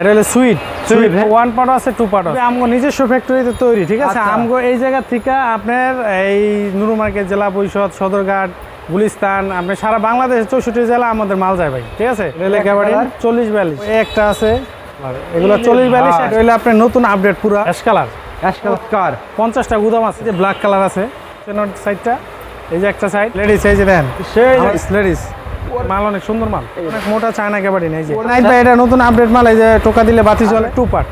এটা হলো sweet. Suit হ্যাঁ। ওয়ান পার্ট আছে টু পার্ট আছে। আমগো নিজস্ব ফ্যাক্টরিতে তৈরি ঠিক আছে? আচ্ছা। আমগো এই জায়গা থেকে আপনার এই নুরু মার্কেট জেলা পরিষদ সদরঘাট গুলিস্তান আপনি সারা বাংলাদেশ চৌষট্টি জেলা আমাদের মাল যায় ভাই ঠিক আছে? একেবারে চল্লিশ বিয়াল্লিশ। একটা আছে। এগুলো চল্লিশ বিয়াল্লিশ হইলে আপনার নতুন আপডেট পুরো। Ash colour. অ্যাশকার পঞ্চাশটা গুদাম আছে যে ব্ল্যাক কালার আছে। সাইডটা এই যে একটা সাইড লেডিস এই যে দেন। লেডিস মাল অনেক সুন্দর মাল। অনেক মোটা চায়না কেবাড়ি নাই যে। নাইট ভাই এটা নতুন আপডেট মাল এই যে টোকা দিলে বাতি চলে টু পার্ট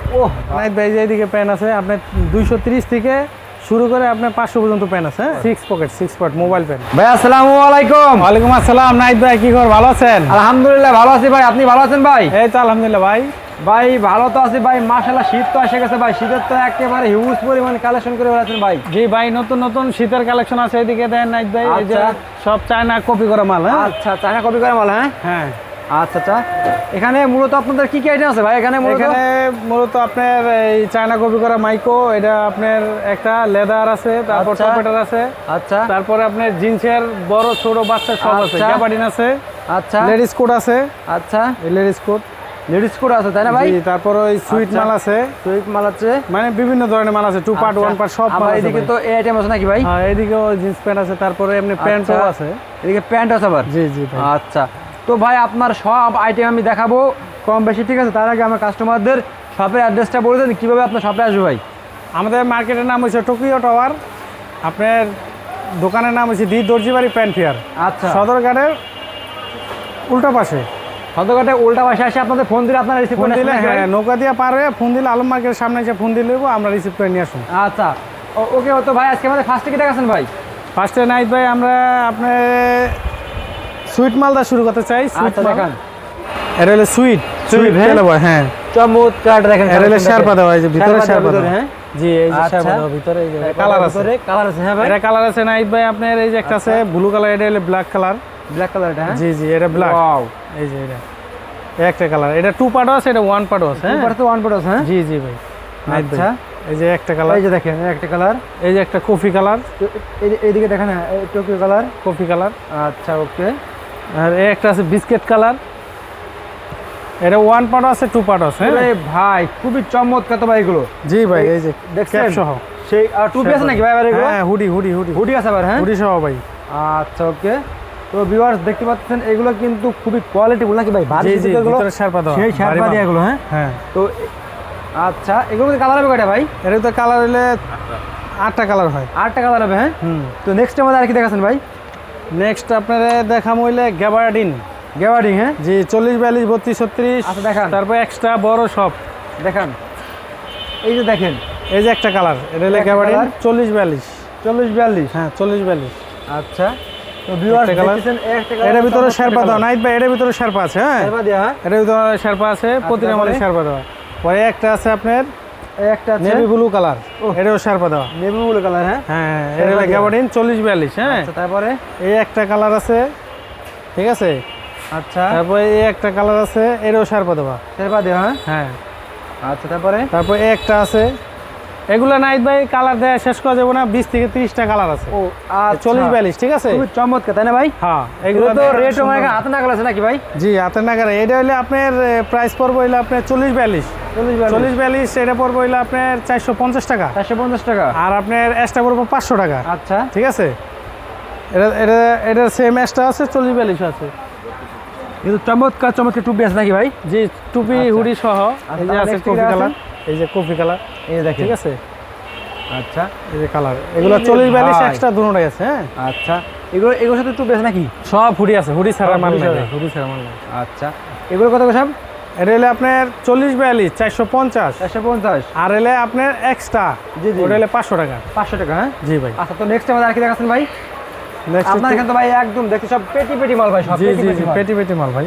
নাইট ভাই যে এইদিকে প্যান আছে আপনার দুইশো তিরিশ থেকে শুরু করে আপনার পাঁচশো পর্যন্ত প্যান আছে six pocket six pocket mobile pant ভাই আসসালামু আলাইকুম। ওয়ালাইকুম আসসালাম নাইট ভাই কি খবর? ভালো আছেন? আলহামদুলিল্লাহ ভালো আছি ভাই আপনি ভালো আছেন ভাই? এই তো আলহামদুলিল্লাহ ভাই। ভাই ভালো তো আছি ভাই মাশাআল্লাহ শীত তো এসে গেছে ভাই শীতের তো একেবারে হিউজ পরিমাণ কালেকশন করে বেড়াচ্ছেন ভাই। জি ভাই নতুন নতুন শীতের কালেকশন আছে এদিকে দেন নাইট ভাই এই যে আচ্ছা। সব চায়না কপি করা মাল হ্যাঁ? আচ্ছা চায়না কপি করা মাল হ্যাঁ? হ্যাঁ। আচ্ছা আচ্ছা। এখানে মূলত আপনাদের কি কি আইটেম আছে ভাই? এখানে এখানে মূলত আপনার এই চায়না কপি করা মাইকো এটা আপনার একটা লেদার আছে তারপর আচ্ছা। টপেটার আছে। আচ্ছা। তারপরে আপনার জিন্সের বড় ছোট বাচ্চা সব আছে আচ্ছা। গ্যাবার্ডিন আছে। আচ্ছা। লেডিস কোট আছে। আচ্ছা। লেডিস কোট লেডিস কোড আছে তাই না ভাই? তারপর ওই সুইট আচ্ছা। মাল আছে। সুইট মাল আছে। মানে বিভিন্ন ধরনের মাল আছে টু পার্ট। ওয়ান পার্ট সব মাল আছে এদিকে তো এই আইটেম আছে নাকি ভাই? হ্যাঁ এদিকেও জিন্স প্যান্ট আছে তারপরে এমনি প্যান্টও আচ্ছা। আছে। এদিকে প্যান্ট আছে আবার? জি জি আচ্ছা। তো ভাই আপনার সব আইটেম আমি দেখাবো। কম বেশি ঠিক আছে? তার আগে আমার কাস্টমারদের শপের অ্যাড্রেসটা বলে দেন কীভাবে আপনার শপে আসবে ভাই? আমাদের মার্কেটের নাম হচ্ছে টোকিও টাওয়ার আপনার দোকানের নাম হচ্ছে দি দর্জিবাড়ি প্যান্ট ফেয়ার। আচ্ছা। সদরঘাটের উল্টা পাশে। সদরঘাটে উল্টা পাশে আসে আপনাদের ফোন দিলে আপনারা রিসিভ ফোন করে দিলে হ্যাঁ ভাই? নৌকা দিয়ে পার হয়ে ফোন দিলে আলম মার্কেটের সামনে এসে ফোন দিলে আমরা রিসিভ করে নিয়ে আসুন। আচ্ছা। ওকে তো ভাই আজকে আমাদের ফার্স্টে কি দেখাচ্ছেন ভাই? ফার্স্টে নাইট ভাই আমরা আপনার সুইট মালদা শুরু করতে চাই সুইট আচ্ছা দেখান। এটা হলো সুইট সুইট হ্যাঁ? বয়, হ্যাঁ। চমৎকার দেখেন এটা হলো শেরপা দেওয়া এই যে ভিতরে শেরপা দেওয়া হ্যাঁ? জি এই যে আচ্ছা। শেরপা দেওয়া ভিতরে এই যে কালার আছে কালার আছে। হ্যাঁ ভাই? এটা কালার আছে নাইট ভাই আপনার এই যে একটা আছে ব্লু কালার এটা হলো ব্ল্যাক কালার ব্ল্যাক কালার এটা হ্যাঁ জি জি এটা ব্ল্যাক ওয়াও এই যে এটা। একটা কালার এটা টু পার্টও আছে এটা ওয়ান পার্টও আছে হ্যাঁ? তো ওয়ান পট আছে হ্যাঁ? জি জি ভাই। আচ্ছা। এই যে একটা কালার এই যে দেখেন একটা কালার এই যে একটা কফি কালার এইদিকে দেখেন হ্যাঁ টোকিও কালার কফি কালার আচ্ছা ওকে আর এই একটা আছে বিস্কিট কালার এটা ওয়ান পার্ট আছে টু পার্ট আছে হ্যাঁ? আরে ভাই খুবই চমৎকার তো ভাই এগুলো। জি ভাই এই যে দেখছেন? সহ। সেই আর টু পিস নাকি ভাই আবার এগুলো? হ্যাঁ হুডি হুডি হুডি হুডি আছে আবার হ্যাঁ? হুডি সহ ভাই। আচ্ছা ওকে তো ভিউয়ার্স দেখতে পাচ্ছেন এগুলো কিন্তু খুবই কোয়ালিটি বল নাকি ভাই? ভারী এগুলো সেই শার্পা দিয়ে এগুলো হ্যাঁ? হ্যাঁ। তো আচ্ছা এগুলো কালার হবে কয়টা ভাই? এটা তো কালার হলে আটটা কালার হয়। আটটা কালার হবে হ্যাঁ? তো নেক্সট আমাদের আর কি দেখাচ্ছেন ভাই? নেক্সট আপনারা দেখাম হইলে গ্যাবার্ডিন গেওয়ারিং হ্যাঁ? জি চল্লিশ বিয়াল্লিশ বত্রিশ ছত্রিশ। আচ্ছা, দেখান। তারপর এক্সট্রা বড় সব। দেখান। এই যে দেখেন। এই যে একটা কালার এটা হলে গ্যাবার্ডিন? চল্লিশ বিয়াল্লিশ। চল্লিশ বিয়াল্লিশ। হ্যাঁ চল্লিশ বিয়াল্লিশ। আচ্ছা। এটার ভিতরে শেরপা দেওয়া নাইট ভাই এটার ভিতরে শেরপা আছে হ্যাঁ? হ্যাঁ? এটার ভিতরে শেরপা আছে প্রতিটা মালে? শেরপা দেওয়া। পরে একটা আছে আপনার একটা নেভি ব্লু কালার। এটাও শেরপা দেওয়া। নেভি ব্লু কালার হ্যাঁ? হ্যাঁ এটা দেওয়া। গ্যাবার্ডিন চল্লিশ বিয়াল্লিশ হ্যাঁ? আচ্ছা তারপরে? এই একটা কালার আছে ঠিক আছে? আচ্ছা। তারপরে এই একটা কালার আছে এটাও শেরপা দেওয়া। শেরপা দেওয়া হ্যাঁ? হ্যাঁ। আচ্ছা তারপরে? তারপর একটা আছে এগুলো নাইট ভাই কালার দেওয়া শেষ করা যাবে না বিশ থেকে তিরিশটা কালার আছে। ও আচ্ছা। চল্লিশ বিয়াল্লিশ ঠিক আছে? খুবই চমৎকার তাই না ভাই? হ্যাঁ এগুলো তো রেট হাতে না আছে নাকি ভাই? জি হাতের নাগারে এটা হইলে আপনার প্রাইস পড়ব হইলে আপনার চল্লিশ বিয়াল্লিশ। চল্লিশ চল্লিশ বিয়াল্লিশ এটা পড়ব হইলে আপনার চারশো পঞ্চাশ টাকা। চারশো পঞ্চাশ টাকা? আর আপনার এক্সট্রা পড়ব পাঁচশো টাকা। আচ্ছা। ঠিক আছে? এটা এটা এটা সেম এক্সট্রা আছে চল্লিশ বিয়াল্লিশ আছে। কিন্তু চমৎকার চমৎকার টুপি আছে নাকি ভাই? জি টুপি আচ্ছা। হুডি সহ। এই যে আছে কফি কালার। এই যে কফি কালার। এই দেখেন। ঠিক আছে? আচ্ছা। এই যে কালার। এগুলো চল্লিশ বিয়াল্লিশ এক্সট্রা দুটোটাই আছে হ্যাঁ? আচ্ছা। এগুলো এগুলোর সাথে টুপি আছে নাকি? সব হুডি আছে হুডি ছাড়া মাল নাই। হুডি ছাড়া মাল নাই। আচ্ছা। এগুলো কত সব এটা হলে আপনার চল্লিশ বিয়াল্লিশ চারশো পঞ্চাশ। চারশো পঞ্চাশ। আর এলে আপনার এক্সট্রা জি, জি। ওটা হলে পাঁচশো টাকা। পাঁচশো টাকা হ্যাঁ? জি ভাই। আচ্ছা তো নেক্সট আমাদের আর কি দেখাচ্ছেন ভাই। নেক্সট আপনার এখানে তো ভাই একদম দেখতে সব পেটি পেটি মাল ভাই সব জি জি জি পেটি পেটি মাল ভাই।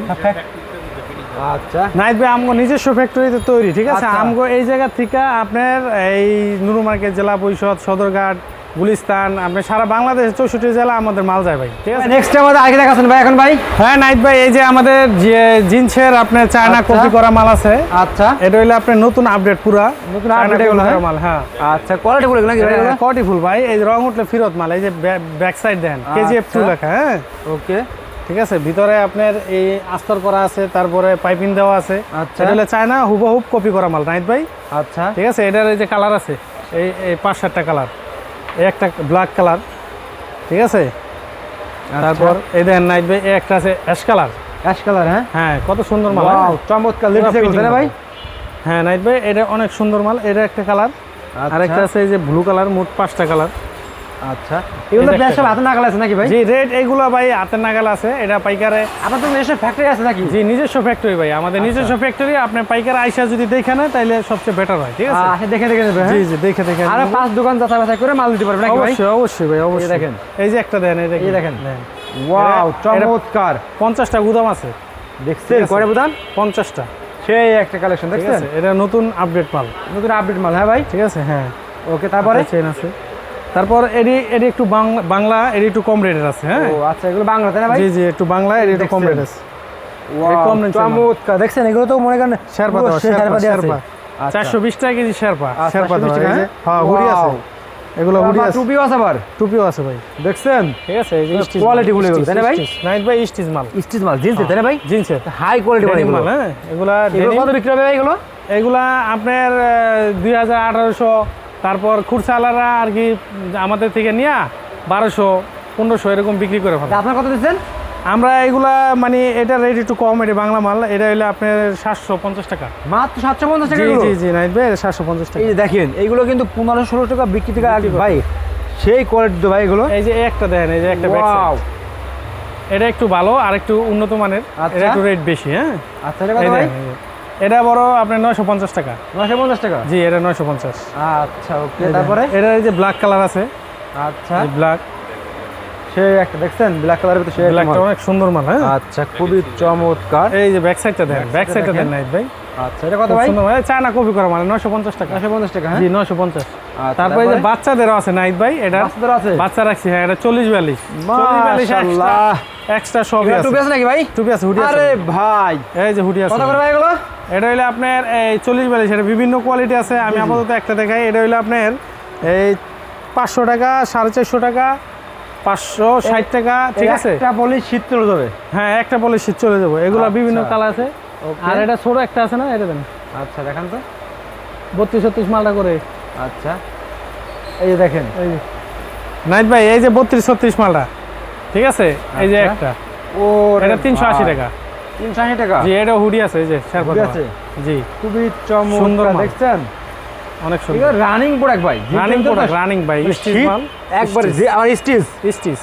আচ্ছা। নাইট ভাই আমগো নিজস্ব ফ্যাক্টরিতে তৈরি ঠিক আছে? আচ্ছা। আমগো এই জায়গা থেকে আপনার এই নুরুমার্কেট জেলা পরিষদ সদরঘাট গুলিস্তান আপনি সারা বাংলাদেশ চৌষট্টি জেলা আমাদের মাল যায় ভাই ঠিক আছে? নেক্সট আমাদের দেখাচ্ছেন ভাই এখন ভাই? হ্যাঁ নাইট ভাই এই যে আমাদের যে জিন্সের আপনার চায়না আচ্ছা। কপি করা মাল আছে আচ্ছা। এটা হইলে আপনার নতুন আপডেট পুরা নতুন এগুলো, হ্যাঁ? মাল হ্যাঁ। আচ্ছা কোয়ালিটি বলে নাকি ভাই ফুল ভাই এই রং উঠলে ফিরত মাল এই যে ব্যাক সাইড দেন কেজিএফ টু। লেখা হ্যাঁ? ওকে ঠিক আছে? ভিতরে আপনার এই আস্তর করা আছে তারপরে পাইপিং দেওয়া আছে। আচ্ছা। এটা হলে চায়না হুবহুব কপি করা মাল নাইট ভাই? আচ্ছা। ঠিক আছে? এটার এই যে কালার আছে এই এই পাঁচ সাতটা কালার এই একটা ব্ল্যাক কালার ঠিক আছে? আচ্ছা। তারপর এই দেখেন নাইট ভাই এই একটা আছে অ্যাশ কালার অ্যাশ কালার হ্যাঁ? হ্যাঁ কত সুন্দর মাল হ্যাঁ? চমৎকার লেডিস ভাই? হ্যাঁ নাইট ভাই এটা অনেক সুন্দর মাল এটা একটা কালার। আর একটা আছে এই যে ব্লু কালার মোট পাঁচটা কালার। আচ্ছা। এগুলো ব্যাস সব হাতে নাগাল আছে নাকি ভাই? জি রেট এইগুলো ভাই হাতের নাগাল আছে। এটা পাইকারে আপনার তো নিজস্ব ফ্যাক্টরি আছে নাকি? জি নিজস্ব ফ্যাক্টরি ভাই। আমাদের আচ্ছা। নিজস্ব ফ্যাক্টরি আপনি পাইকার আইসা যদি দেখে নেয় তাহলে সবচেয়ে বেটার হয় ঠিক আছে? আচ্ছা দেখে দেখে নেবে জি হ্যাঁ? জি দেখে দেখে আর পাঁচ দোকান যাচাই বাছাই করে মাল দিতে পারবে নাকি ভাই? অবশ্যই অবশ্যই ভাই অবশ্যই। দেখেন। এই যে একটা দেন এই দেখেন। এই দেখেন। দেন। ওয়াও চমৎকার। পঞ্চাশটা গুদাম আছে। দেখছেন। কয়টা বুদান পঞ্চাশটা। সেই একটা কালেকশন দেখছেন? এটা নতুন আপডেট মাল। নতুন আপডেট মাল হ্যাঁ ভাই? ঠিক আছে? হ্যাঁ। ওকে তারপরে? চেন আছে। তারপর এডি এডি একটু বাংলা এডি একটু কম রেটের আছে হ্যাঁ? ও আচ্ছা এগুলো বাংলা তাই না ভাই? জি জি একটু বাংলা এডি একটু কম দেখছেন? রেট আছে কম মাল। চমৎকার। দেখছেন এগুলো তো মনে করেন শেরপা সেই শেরপা শেরপা আচ্ছা। চারশো বিশ টাকা কেজি শেরপা। আচ্ছা, শেরপা 420 দেওয়া টাকা, এই যে, হ্যাঁ? হ্যাঁ হুডি আছে। এগুলো হুডি আছে। টুপিও আছে আবার। টুপিও আছে ভাই। দেখছেন? ঠিক আছে এই স্টিচ quality গুলো এগুলো, তাই না ভাই? নাইট ভাই স্টিচ মাল। স্টিচ মাল জিন্স তাই না ভাই? জিন্সের হাই কোয়ালিটি মাল হ্যাঁ? এগুলা এগুলো কত বিক্রি হবে ভাই এগুলো? এগুলা আপনার দুই হাজার আঠারোশো তারপর খুরসালারা আর কি আমাদের থেকে নিয়ে বারোশো পনেরোশো এরকম বিক্রি করে ফেলে। আপনার কত দিচ্ছেন? আমরা এগুলা মানে এটা রেট একটু কম এটা বাংলা মাল এটা হলো আপনার সাতশো পঞ্চাশ টাকা। মাত্র সাতশো পঞ্চাশ টাকা জি? জি নাইট ভাই সাতশো পঞ্চাশ টাকা। দেখেন এগুলো কিন্তু পনেরো ষোলো টাকা বিক্রি থেকে আগে ভাই সেই কোয়ালিটি তো ভাই এগুলো। এই যে একটা দেখেন এই যে একটা এটা একটু ভালো আর একটু উন্নত মানের। আচ্ছা। এটা একটু রেট বেশি হ্যাঁ। আচ্ছা এটা ভাই দেখেন। এটা বড় আপনার নয়শো পঞ্চাশ টাকা। নশো পঞ্চাশ টাকা? জি এটা নয়শো পঞ্চাশ। আচ্ছা ওকে তারপরে? এটা এই যে ব্ল্যাক কালার আছে। আচ্ছা। ব্ল্যাক সেই একটা দেখছেন? ব্ল্যাক কালারের ভিতরে ব্ল্যাকটা অনেক সুন্দর মাল হ্যাঁ? আচ্ছা খুবই চমৎকার। এই যে ব্যাক সাইডটা দেন ব্যাক সাইডটা দেন দেখেন। নাইট ভাই। আচ্ছা এটা কত ভাই? সুন্দর চায়না কপি করা মানে নয়শো পঞ্চাশ টাকা। নশো পঞ্চাশ টাকা হ্যাঁ? জি নয়শো পঞ্চাশ। আচ্ছা, তারপরে যে বাচ্চাদেরও আছে নাইট ভাই এটা বাচ্চাদের আছে? বাচ্চা রাখছি হ্যাঁ এটা চল্লিশ বিয়াল্লিশ। মাশাআল্লাহ। এক্সট্রা সবই আছে। টুপি আছে নাকি ভাই? টুপি আছে হুডি আছে। আরে ভাই। এই যে হুডি আছে। কত করে ভাই এগুলো? এটা হইলে আপনার এই চল্লিশ বিয়াল্লিশ এটা বিভিন্ন কোয়ালিটি আছে। আমি আপাতত একটা দেখাই। এটা হইলে আপনার এই পাঁচশো টাকা সাড়ে চারশো টাকা পাঁচশো ষাট টাকা ঠিক আছে? একটা বলি শীত চলে যাবে। হ্যাঁ একটা বলে শীত চলে যাব। এগুলো আচ্ছা। বিভিন্ন কালার আছে। আর এটা ছোট একটা আছে না এটা দেন। আচ্ছা দেখান তো। বত্রিশ ছত্রিশ মালটা করে। আচ্ছা। এই যে দেখেন। এই যে। নাইট ভাই এই যে বত্রিশ ছত্রিশ মালটা। ঠিক আছে? এই যে আচ্ছা। একটা। ও এটা তিনশো আশি টাকা। তিনশো আশি টাকা? জি এটা হুডি আছে এই যে আছে? জি। খুবই চমৎকার দেখছেন? অনেক সুন্দর। রানিং প্রোডাক্ট ভাই। রানিং প্রোডাক্ট রানিং ভাই স্টিচ শীত মাল একবারে যে আমার স্টিচ স্টিচ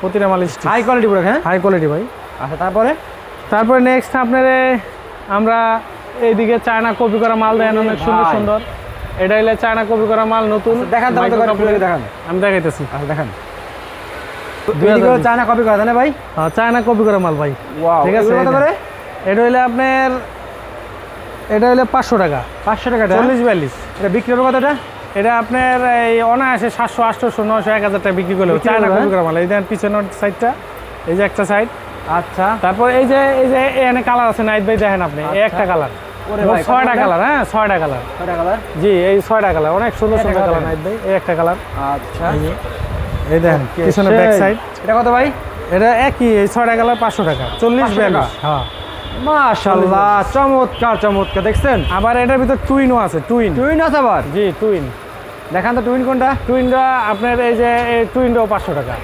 প্রতিটা মাল স্টিচ হাই কোয়ালিটি প্রোডাক্ট হ্যাঁ? হাই কোয়ালিটি ভাই। আচ্ছা তারপরে? তারপরে নেক্সট আপনার আমরা এইদিকে চায়না কপি করা মাল দেন অনেক সুন্দর সুন্দর। এটা হইলে চায়না কপি করা মাল নতুন। দেখান ঘরে company- দেখান। আমি দেখাইতেছি। আচ্ছা দেখান দুই হাজার এদিকেও বিশ। চায়না কপি করা না ভাই? হ্যাঁ, চায়না কপি করা মাল ভাই। ঠিক আছে, এটা হইলে আপনার এটা হইলে পাঁচশো টাকা। পাঁচশো টাকা চল্লিশ বিয়াল্লিশ। এটা বিক্রি হবে কতটা? এটা আপনার এই অনায়াসে সাতশো আটশোশো নশো এক হাজার টাকা বিক্রি করলে চায়না কপি করা মাল। এই দেখেন পিছনের সাইডটা এই যে একটা সাইড আচ্ছা। তারপর এই যে এই যে এখানে কালার আছে নাইট ভাই দেখেন আপনি। আচ্ছা। একটা কালার কত ছয়টা কালার হ্যাঁ ছয়টা কালার কয়টা কালার জি এই ছয়টা কালার অনেক সুন্দর সুন্দর কালার নাইট ভাই। এই একটা কালার আচ্ছা। এই দেখেন পিছনে ব্যাক সাইড এটা কত ভাই? এটা একই এই ছয়টা কালার পাঁচশো টাকা চল্লিশ 500 বিয়াল্লিশ। হ্যাঁ। মাশাআল্লাহ চমৎকার চমৎকার দেখছেন? আবার এটার ভিতর টুইনও আছে টুইন টুইন আছে আবার? জি টুইন দেখান তো টুইন কোনটা? টুইনটা আপনার এই যে টুইনটাও পাঁচশো টাকা।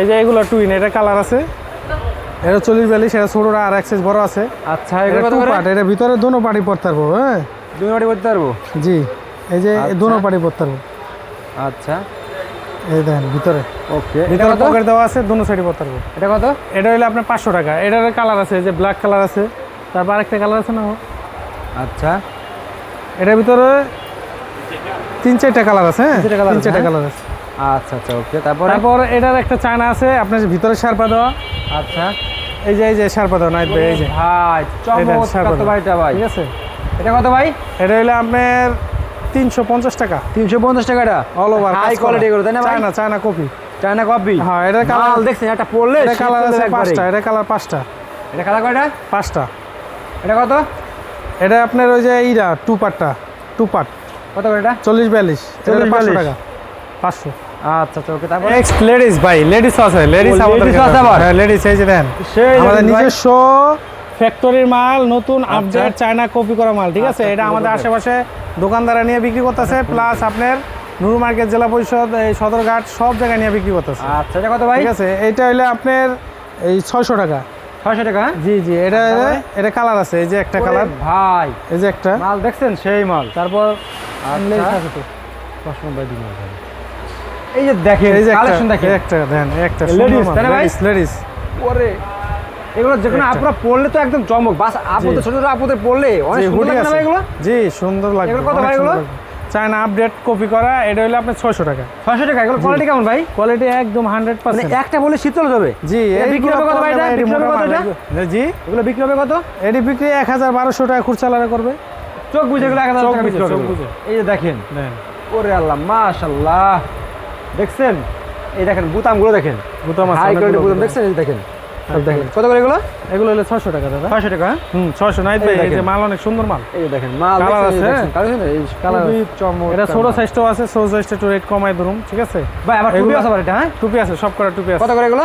এই যে এগুলো টুইন এটা কালার আছে। এটা চল্লিশ বিয়াল্লিশ এটা ছোটোটা আর এক বড় আছে। আচ্ছা এটা ভিতরে দোনো পার্টি পড়তে পারব হ্যাঁ। দুই মিনিট করতে পারব? জি এই যে আচ্ছা। দোনো পার্টি পড়তে পারব। আচ্ছা। এই দেখেন ভিতরে। ওকে ভিতরে পকেট দেওয়া আছে দোনো সাইডে পড়তে এটা কত? এটা হইলে আপনার পাঁচশো টাকা। এটার কালার আছে যে ব্ল্যাক কালার আছে। তারপর আরেকটা কালার আছে না? আচ্ছা। এটার ভিতরে তিন চারটা কালার আছে হ্যাঁ? তিন চারটা চারটা হ্যাঁ? কালার আছে। আচ্ছা আচ্ছা ওকে তারপরে? তারপর এটার একটা চায়না আছে আপনার ভিতরে শার্পা দেওয়া। আচ্ছা। এই যে এই যে শার্পা দেওয়া নাইট ভাই এই যে। ভাই চমৎকার। ভাইটা ভাই। ঠিক আছে? এটা কত ভাই? এটা হইলে আপনার তিনশো পঞ্চাশ টাকা। তিনশো পঞ্চাশ টাকাটা? অল ওভার হাই কোয়ালিটি এগুলো তাই না China China copy China copy হ্যাঁ এটার কালার দেখছেন একটা পড়লে এটা কালার আছে পাঁচটা এটা কালার পাঁচটা। এটা কালার কয়টা? পাঁচটা। এটা কত? এটা আপনার ওই যে ইরা টু পার্টটা টু পার্ট কত করে এটা? চল্লিশ বিয়াল্লিশ। চল্লিশ, পাঁচশো বিয়াল্লিশ। টাকা। পাঁচশো। আচ্ছা আচ্ছা ওকে তারপর? এক্স লেডিস ভাই লেডিস আছে লেডিস আমাদের কাছে। আছে আবার? হ্যাঁ লেডিস এই যে দেন। আমাদের নিজস্ব ফ্যাক্টরির মাল নতুন আপডেট চায়না কপি করা মাল ঠিক আছে? আচ্ছা, এটা আমাদের আশেপাশে দোকানদারা নিয়ে বিক্রি করতেছে প্লাস আপনার নুরু মার্কেট জেলা পরিষদ এই সদরঘাট সব জায়গায় নিয়ে বিক্রি করতেছে। আচ্ছা এটা কত ভাই? ঠিক আছে? এটা হইলে আপনার এই ছয়শো টাকা। ছয়শো টাকা হ্যাঁ? জি জি এটা এটা কালার আছে এই যে একটা কালার ভাই। এই যে একটা। মাল দেখছেন? সেই মাল। তারপর আচ্ছা। এই যে দেখেন এই যে কালেকশন দেখেন। একটা দেন একটা ভাই? লেডিস ওরে এগুলো যে কোনো একটা। আপনারা পড়লে তো একদম চমক। বাস আপুদের ছোট ছোট আপুদের পড়লে অনেক সুন্দর লাগে এগুলো জি সুন্দর লাগবে এগুলো কত ভাই এগুলো? চায়না আপডেট কপি করা এটা হলো আপনার ছয়শো টাকা। ছয়শো টাকা এগুলো কোয়ালিটি কেমন ভাই? কোয়ালিটি একদম হান্ড্রেড পার্সেন্ট একটা বলে শীতল যাবে? জি বিক্রি হবে কত ভাই এটা? বিক্রি হবে কত এটা? জি। এগুলো বিক্রি হবে কত? এটি বিক্রি এক হাজার বারোশো টাকা খুচরা করবে। চোখ বুঝে এগুলো এক হাজার টাকা চোখ বুঝে। এই যে দেখেন। দেন ওরে আল্লাহ মাশাল্লাহ দেখছেন? এই দেখেন বুতামগুলো দেখেন। বুতাম আছে হাই কোয়ালিটি বুতাম দেখছেন? এই দেখেন। দেখেন কত করে এগুলো? এগুলো হলো টাকা দাদা। টাকা? হ্যাঁ? হুম নাই ভাই এই যে মাল অনেক সুন্দর মাল। এই দেখেন মাল এই আছে। চমৎকার এটা ছোট মাল। সাইজটাও আছে ছোট সাইজটা একটু রেট কমাই ধরুন ঠিক আছে? ভাই আবার টুপি আছে এটা হ্যাঁ? টুপি আছে সব করা টুপি আছে। কত করে এগুলো?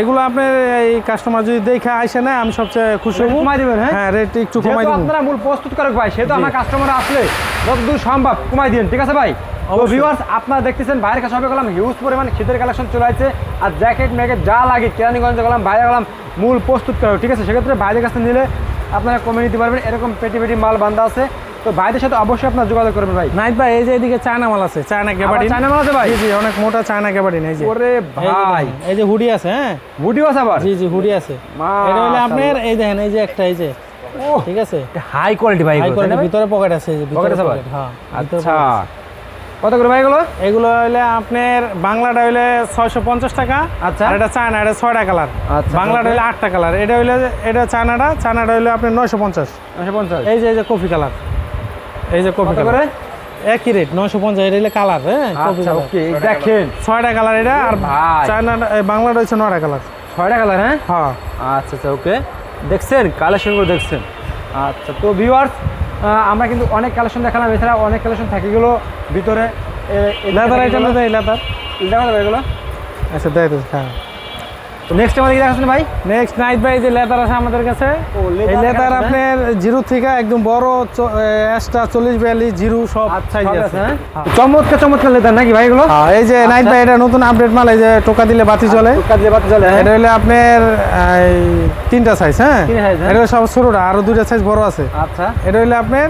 এগুলো আপনার এই কাস্টমার যদি দেখে আইসে না আমি সবচেয়ে খুশি হব। কমাই দিবেন হ্যাঁ? হ্যাঁ রেট একটু কমাই যেহেতু দেবো। আপনারা মূল প্রস্তুত করে ভাই সেহেতু আমার কাস্টমার আসলে যতদূর সম্ভব কমাই দিন ঠিক আছে ভাই? তো ভিউয়ার্স আপনারা দেখতেছেন বাইরের কাছে সবাই গেলাম হিউজ পরিমাণ শীতের কালেকশন চলে আসছে। আর জ্যাকেট ম্যাকেট যা লাগে কেরানীগঞ্জে গেলাম বাইরে গেলাম মূল প্রস্তুত করা ঠিক আছে? সেক্ষেত্রে বাইরের কাছে নিলে আপনারা কমে নিতে পারবেন এরকম পেটি পেটি মাল বান্ধা আছে। তো ভাইদের সাথে অবশ্যই আপনার যোগাযোগ করবেন ভাই। নাইট ভাই এই যে এদিকে চায়না মাল আছে চায়না গ্যাবার্ডিন চায়না মাল আছে ভাই? জি অনেক মোটা চায়না গ্যাবার্ডিন এই যে। ওরে ভাই। এই যে হুডি আছে হ্যাঁ? বুটিও আছে আবার? জি জি হুডি আছে। এটা হলো আপনার এই দেখেন এই যে একটা এই যে। ঠিক আছে? হাই কোয়ালিটি ভাই হাই কোয়ালিটি ভিতরে পকেট আছে এই যে ভিতরে আছে pocket, হ্যাঁ আচ্ছা। আছে। কত করে ভাই এগুলো? এগুলো হইলে আপনার বাংলাটা হইলে ছয়শো পঞ্চাশ টাকা আচ্ছা। আর এটা চায়না এটা ছয়টা কালার। আচ্ছা, বাংলাটা হইলে আটটা কালার। এটা হইলে এটা চায়নাটা চায়নাটা হইলে আপনার নয়শো পঞ্চাশ। নশো পঞ্চাশ? এই যে এই যে কফি কালার। এই যে কফি কালার। একই রেট নয়শো পঞ্চাশ এটা হইলে কালার হ্যাঁ? আচ্ছা দেখেন। ছয়টা কালার এটা আর চায়নাটা চায়না বাংলাটা হচ্ছে নয়টা কালার। ছয়টা কালার হ্যাঁ? হ্যাঁ। আচ্ছা আচ্ছা ওকে দেখছেন কালেকশনগুলো দেখছেন। আচ্ছা তো ভিউয়ার্স আমরা কিন্তু অনেক কালেকশন দেখালাম এছাড়া অনেক কালেকশন থাকে এগুলো ভিতরে। লেদার আইটেম লেদার এগুলো আচ্ছা দেয় হ্যাঁ। তো নেক্সট আমাদের কি দেখাচ্ছেন ভাই? নেক্সট নাইট ভাই যে লেদার আছে আমাদের কাছে এই লেদার আপনার জিরো থেকে একদম বড় এক্সট্রা চল্লিশ বিয়াল্লিশ জিরো সব সাইজ সব আছে হ্যাঁ? চমৎকার চমৎকার লেদার নাকি ভাই এগুলো? হ্যাঁ, এই যে নাইট ভাই এটা নতুন আপডেট মাল এই যে টোকা দিলে বাতি চলে টুকা দিয়ে বাতি জ্বলে, হ্যাঁ? এটা হলে আপনার তিনটা সাইজ হ্যাঁ? এটা সব ছোটটা আরও দুইটা সাইজ বড় আছে। আচ্ছা। এটা হলে আপনার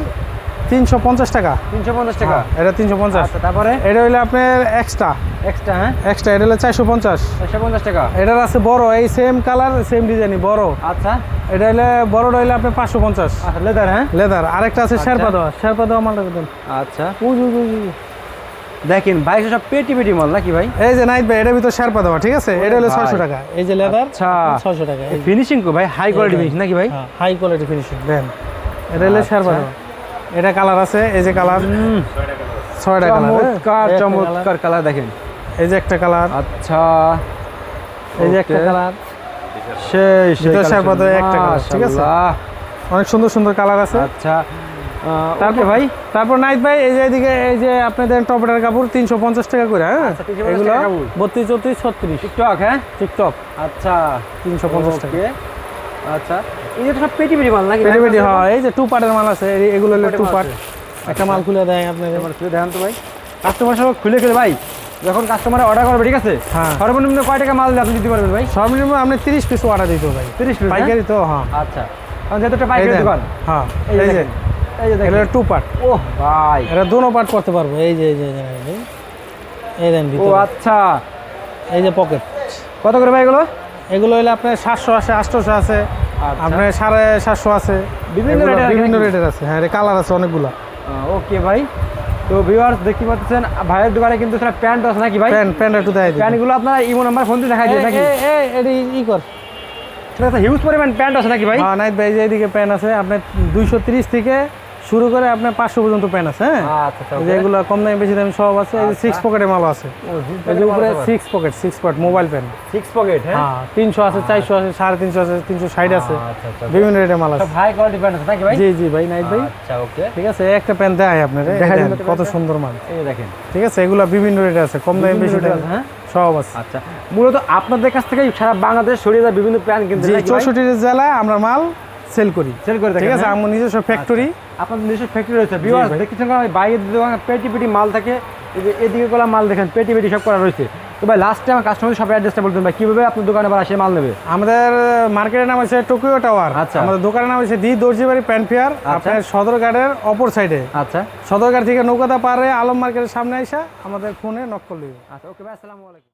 তিনশো পঞ্চাশ টাকা। তিনশো পঞ্চাশ টাকা? এটা তিনশো পঞ্চাশ। আচ্ছা তারপরে? এটা আপনার এক্সট্রা এক্সট্রা হ্যাঁ? এক্সট্রা এটা হলে চারশো পঞ্চাশ। চারশো পঞ্চাশ টাকা? এটার আছে বড় এই সেম কালার সেম ডিজাইনই বড়। আচ্ছা। এটা হলে বড়টা হলে আপনার পাঁচশো পঞ্চাশ। আচ্ছা লেদার হ্যাঁ? লেদার আরেকটা আছে শেরপা দেওয়া। শেরপা দেওয়া মালটা দেন। আচ্ছা। দেখেন ভাই সব পেটি পেটি মাল নাকি ভাই? এই যে নাইট ভাই এটার ভিতর শেরপা দেওয়া ঠিক আছে? এটা হলো। ছয়শো টাকা। এই যে লেদার আচ্ছা। ছয়শো টাকা। এই ফিনিশিং ভাই হাই কোয়ালিটি ফিনিশ নাকি ভাই? হাই কোয়ালিটি ফিনিশিং দেন। এটা হলো শেরপা দেওয়া। এটা কালার আছে এই যে কালার। ছয়টা কালার চমৎকার চমৎকার কালার। দেখেন। এই যে একটা কালার। আচ্ছা। এই যে একটা কালার। সেই একটা ঠিক আছে? অনেক সুন্দর সুন্দর কালার আছে। আচ্ছা। তারপর ভাই। তারপর নাইট ভাই এই যে এদিকে এই যে আপনাদের টপেটার কাপড় তিনশো পঞ্চাশ টাকা করে হ্যাঁ? আচ্ছা, 350 এগুলো? বত্রিশ চৌত্রিশ ছত্রিশ। টিকটক হ্যাঁ? টিকটক। আচ্ছা। তিনশো পঞ্চাশ টাকা. আচ্ছা। সব পেটি পেটি মাল নাকি? পেটি পেটি হয় এই যে টু পার্টের মাল আছে এগুলো হলো টু পার্ট একটা মাল খুলে দেয় খুলে দেখান তো ভাই। কাস্টমার সব খুলে খুলে ভাই যখন কাস্টমার অর্ডার করবে ঠিক আছে? হ্যাঁ। সর্বনিম্ন কয় টাকা মাল আপনি দিতে পারবেন ভাই? সর্বনিম্ন আপনি তিরিশ পিস অর্ডার দিতে ভাই। 30 piece, পাইকারি তো হ্যাঁ। আচ্ছা। কারণ যেহেতু একটা এই পাইকারি দোকান। হ্যাঁ এই যে টু পার্ট ও ভাই। এটা দুনো পার্ট করতে পারব। এই যে এই যে দেন ও আচ্ছা। এই যে পকেট কত করে ভাই এগুলো? এগুলো হলে আপনার সাতশো আছে আটশোশো আছে। আপনার সাড়ে সাতশো আছে। বিভিন্ন বিভিন্ন রেটের আছে। হ্যাঁ কালার আছে অনেকগুলো। ওকে ভাই। তো ভিউয়ার্স দেখতে পাচ্ছেন ভাইয়ের দোকানে কিন্তু সেটা প্যান্ট আছে নাকি ভাই? প্যান্ট প্যান্ট একটু দেখাই প্যান্টগুলো আপনার ইমো নাম্বার ফোন দিয়ে দেখাই দিয়ে নাকি? এ, এ, ই কর। সেটা হিউজ পরিমাণ প্যান্ট আছে নাকি ভাই? হ্যাঁ নাইট ভাই যে এদিকে প্যান্ট আছে আপনার দুইশো তিরিশ থেকে শুরু করে আপনার পাঁচশো পর্যন্ত প্যান আছে হ্যাঁ? আচ্ছা আচ্ছা এই যে এগুলো কম দামি বেশি দামি সব আছে। সিক্স পকেটের মাল আছে। এই যে উপরে six pocket six pocket mobile pant six pocket হ্যাঁ? তিনশো আছে চারশো আছে সাড়ে তিনশো আছে তিনশো ষাট আছে। আচ্ছা আচ্ছা। বিভিন্ন রেটের মাল আছে। হাই কোয়ালিটি প্যান্ট আছে নাকি ভাই? জি জি ভাই নাইট ভাই। আচ্ছা ওকে। ঠিক আছে একটা প্যান দেয় আপনার দেখেন, কত সুন্দর মাল। এই দেখেন। ঠিক আছে এগুলো বিভিন্ন রেটে আছে কম দামি বেশি দামি আছে, হ্যাঁ? সব আছে। আচ্ছা মূলত আপনাদের কাছ থেকে সারা বাংলাদেশ ছড়িয়ে যায় বিভিন্ন প্যান্ট কিনতে? চৌষট্টি জেলায় আমরা মাল সেল করি। সেল করে ঠিক আছে আমার নিজস্ব ফ্যাক্টরি আপনাদের নিজস্ব ফ্যাক্টরি রয়েছে ভিউয়ার্স বাইরের দোকানে পেটি পেটি মাল থাকে। এই যে এদিকে গুলো মাল দেখেন পেটি পেটি সব করা রয়েছে। তো ভাই লাস্টে আমার কাস্টমার সব অ্যাড্রেসটা বলতেন ভাই কীভাবে আপনার দোকানে আবার আসে মাল নেবে? আমাদের মার্কেটের নাম হচ্ছে টোকিও টাওয়ার আচ্ছা। আমাদের দোকানের নাম হচ্ছে দি দর্জিবাড়ি প্যান্ট ফেয়ার আপনার সদরঘাটের অপর সাইডে আচ্ছা। সদরঘাট থেকে নৌকাতা পারে আলম মার্কেটের সামনে এসে আমাদের ফোনে নক করলে আচ্ছা ওকে ভাই আসসালামু আলাইকুম।